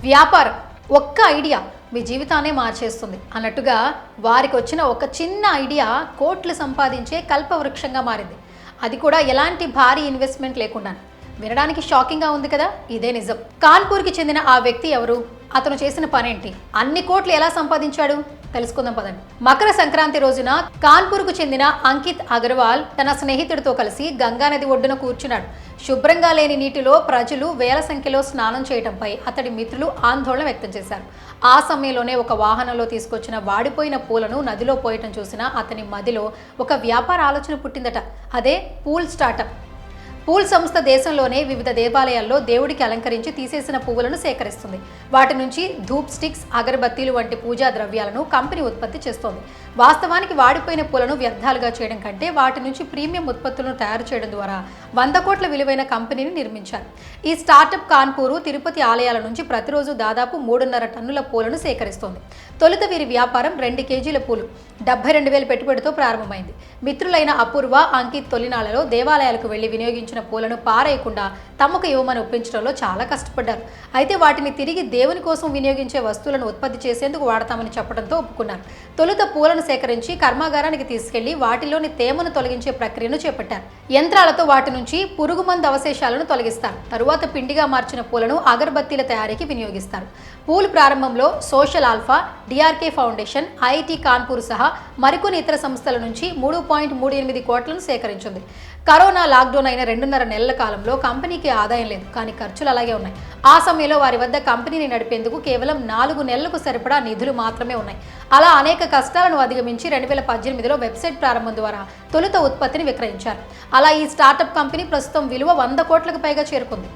వ్యాపారం ఒక్క ఐడియా మీ జీవితాన్ని మార్చేస్తుంది. అన్నట్టుగా వారికి వచ్చిన ఒక చిన్న ఐడియా కోట్లు సంపాదించే కల్పవృక్షంగా మారింది. అది కూడా ఎలాంటి భారీ ఇన్వెస్ట్మెంట్ లేకుండా. వినడానికి షాకింగ్గా ఉంది కదా? ఇదే నిజం. కాన్పూర్కి చెందిన ఆ వ్యక్తి ఎవరు? అతను చేసిన పనేంటి? అన్ని కోట్లు ఎలా సంపాదించాడు? తెలుసుకుందాం పదండి. మకర సంక్రాంతి రోజున కాన్పూర్కు చెందిన అంకిత్ అగర్వాల్ తన స్నేహితుడితో కలిసి గంగానది ఒడ్డున కూర్చున్నాడు. శుభ్రంగా లేని నీటిలో ప్రజలు వేల సంఖ్యలో స్నానం చేయడంపై అతడి మిత్రులు ఆందోళన వ్యక్తం చేశారు. ఆ సమయంలోనే ఒక వాహనంలో తీసుకొచ్చిన వాడిపోయిన పూలను నదిలో పోయటం చూసిన అతని మదిలో ఒక వ్యాపార ఆలోచన పుట్టిందట. అదే పూల్ స్టార్టప్. పూల్ సంస్థ దేశంలోనే వివిధ దేవాలయాల్లో దేవుడికి అలంకరించి తీసేసిన పువ్వులను సేకరిస్తుంది. వాటి నుంచి ధూప్ స్టిక్స్ అగరబత్తీలు వంటి పూజా ద్రవ్యాలను కంపెనీ ఉత్పత్తి చేస్తోంది. వాస్తవానికి వాడిపోయిన పూలను వ్యర్థాలుగా చేయడం కంటే వాటి నుంచి ప్రీమియం ఉత్పత్తులను తయారు చేయడం ద్వారా వంద కోట్ల విలువైన కంపెనీని నిర్మించారు. ఈ స్టార్టప్ కాన్పూరు తిరుపతి ఆలయాల నుంచి ప్రతిరోజు దాదాపు మూడున్నర టన్నుల పూలను సేకరిస్తోంది. తొలుత వీరి వ్యాపారం రెండు కేజీల పూలు. డెబ్బై రెండు వేల పెట్టుబడితో ప్రారంభమైంది. మిత్రులైన అపూర్వ అంకిత్ తొలినాళ్ళలో దేవాలయాలకు వెళ్ళి వినియోగించిన పూలను పారేయకుండా తమకు ఇవ్వమని ఒప్పించడంలో చాలా కష్టపడ్డారు. అయితే వాటిని తిరిగి దేవుని కోసం వినియోగించే వస్తువులను ఉత్పత్తి చేసేందుకు వాడతామని చెప్పడంతో ఒప్పుకున్నారు. తొలుత పూలను సేకరించి కర్మాగారానికి తీసుకెళ్ళి వాటిలోని తేమను తొలగించే ప్రక్రియను చేపట్టారు. యంత్రాలతో వాటి నుంచి పురుగు మందు అవశేషాలను తొలగిస్తారు. తరువాత పిండిగా మార్చిన పూలను అగరబత్తీల తయారీకి వినియోగిస్తారు. పూల్ ప్రారంభంలో social alpha DRK foundation IIT Kanpur సహా మరికొన్ని ఇతర సంస్థల నుంచి మూడు పాయింట్ మూడు ఎనిమిది కోట్లను సేకరించింది. కరోనా లాక్డౌన్ అయిన రెండున్నర నెలల కాలంలో కంపెనీకి ఆదాయం లేదు కానీ ఖర్చులు అలాగే ఉన్నాయి. ఆ సమయంలో వారి వద్ద కంపెనీని నడిపేందుకు కేవలం నాలుగు నెలలకు సరిపడా నిధులు మాత్రమే ఉన్నాయి. అలా అనేక కష్టాలను అధిగమించి రెండు వేల పద్దెనిమిదిలో వెబ్సైట్ ప్రారంభం ద్వారా తొలుత ఉత్పత్తిని విక్రయించారు. అలా ఈ స్టార్టప్ కంపెనీ ప్రస్తుతం విలువ వంద కోట్లకు పైగా చేరుకుంది.